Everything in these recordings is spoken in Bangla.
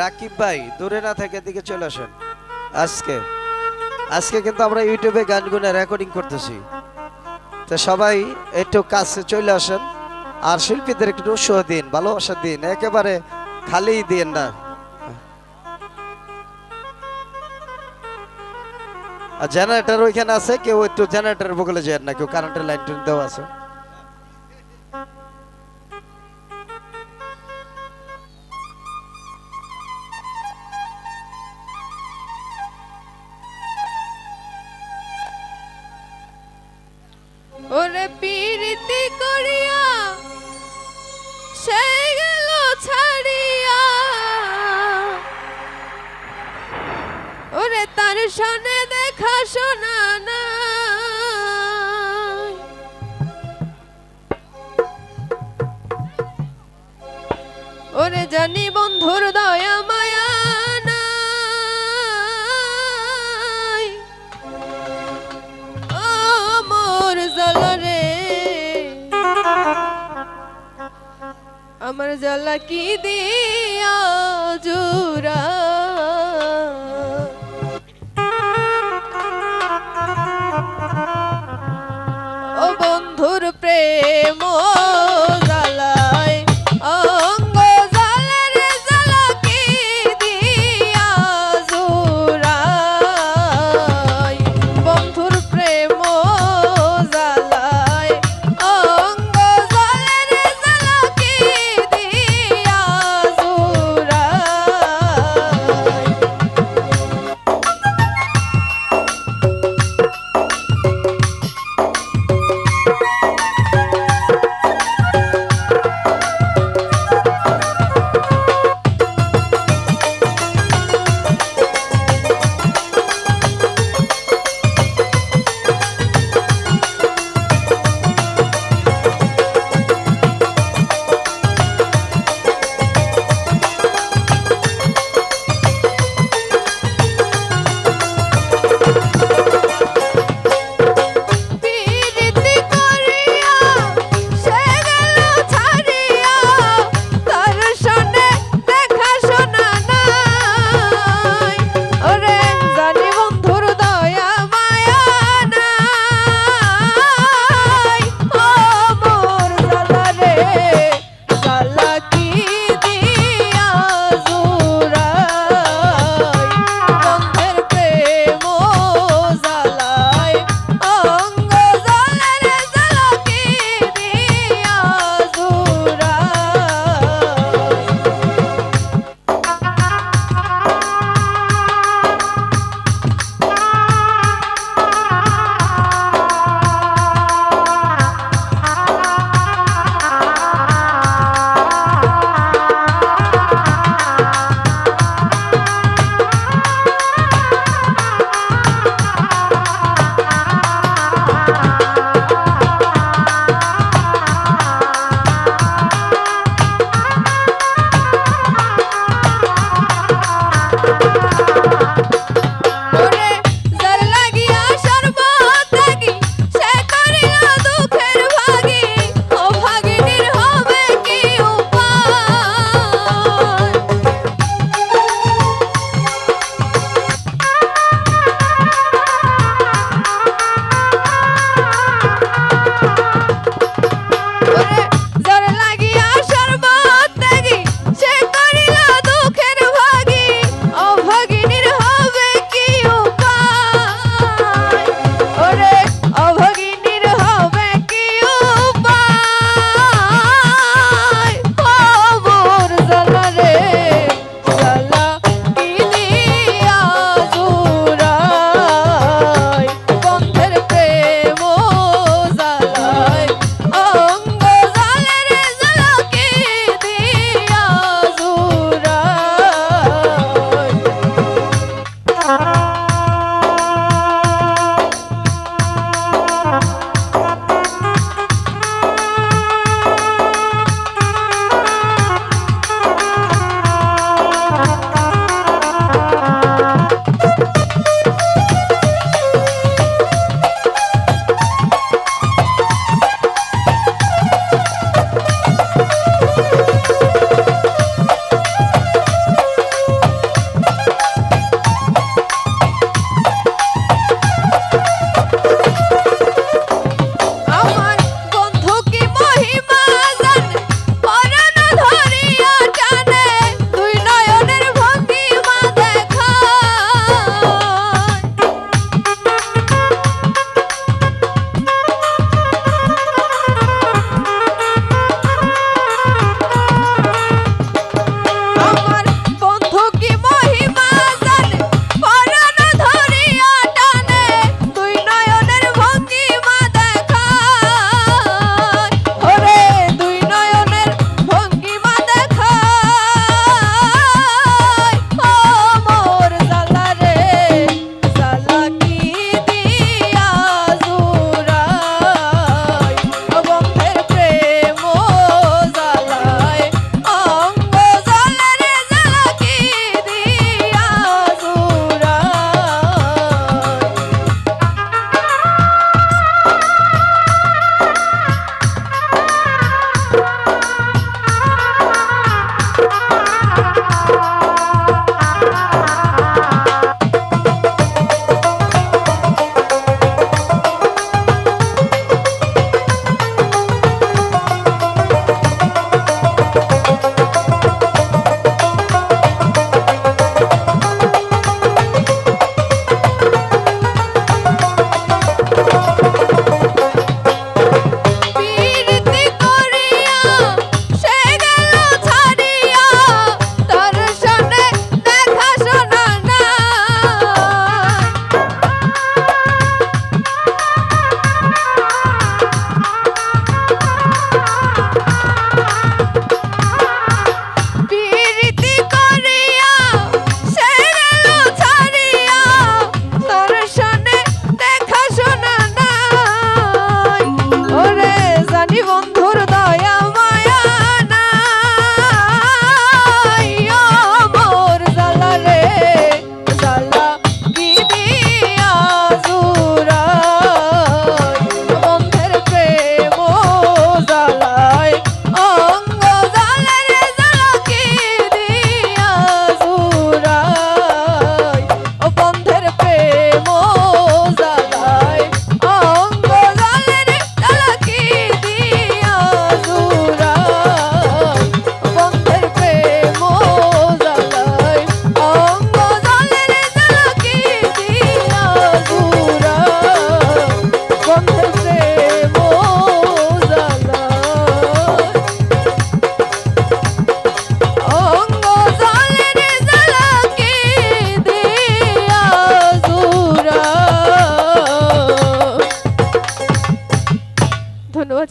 রাকিব ভাই, দূরে না থেকে দিকে চলে আসেন। আজকে আজকে কিন্তু আমরা ইউটিউবে গানগুলো রেকর্ডিং করতেছি। তো সবাই একটু কাছে চলে আসেন। আর শিল্পীদের একটু উৎসাহ দিন, ভালোবাসা দিন, একেবারে খালি দিন না। আর জেনারেটর ওইখানে আছে, কেউ একটু জেনারেটার বগলে যায় না, কেউ কারেন্টের লাইন দেওয়া আছে। ওরে পীড়িতি করিয়া সে গেল ছাড়িয়া। ওরে তার সনে দেখা শোনা না ওরে জানি বন্ধুর দয়া আমার জ্বালা কি দিয়া জুরা ও বন্ধুর প্রেম রে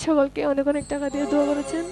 সকলকে অনেক অনেক টাকা দিয়ে দোয়া করেছেন।